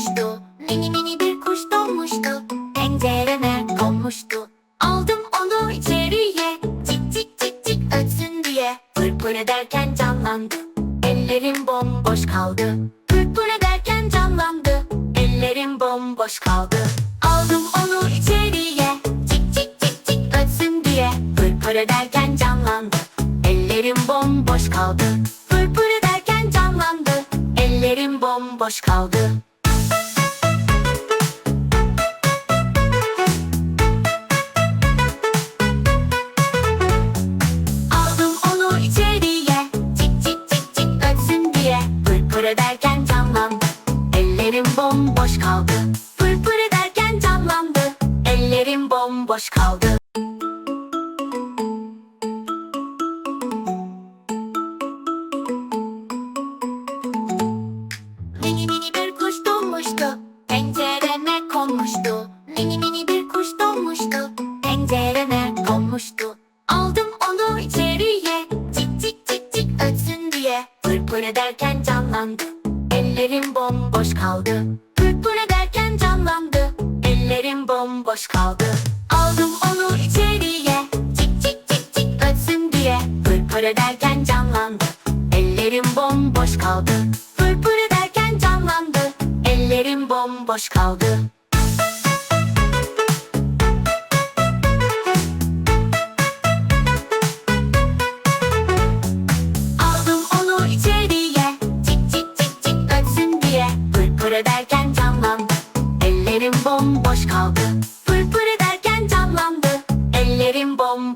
olmuştu Mini mini bir kuş dolmuştu. Pencereme konmuştu. Aldım onu içeriye. Cik cik cik cik ötsün diye. Pırpır ederken canlandı. Ellerim bomboş kaldı. Pırpır ederken canlandı. Ellerim bomboş kaldı. Aldım onu içeriye. Cik cik cik cik ötsün diye. Pırpır ederken canlandı. Ellerim bomboş kaldı. Pırpır ederken canlandı. Ellerim bomboş kaldı. Pırpır ederken canlandı. Ellerim bomboş kaldı. Pırpır ederken canlandı. Ellerim bomboş kaldı. Mini mini bir kuş doğmuştu. Pencereme konmuştu. Mini mini bir kuş doğmuştu. Pencereme konmuştu. Aldım onu içeriye. Cik cik cik cik ötsün diye. Pırpır ederken canlandı. Ellerim bomboş kaldı. Pırpır ederken canlandı. Ellerim bomboş kaldı. Aldım onu içeriye. Cik cik cik cik ötsün diye. Pırpır ederken canlandı. Ellerim bomboş kaldı. Pırpır ederken canlandı. Ellerim bomboş kaldı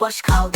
bomboş kaldı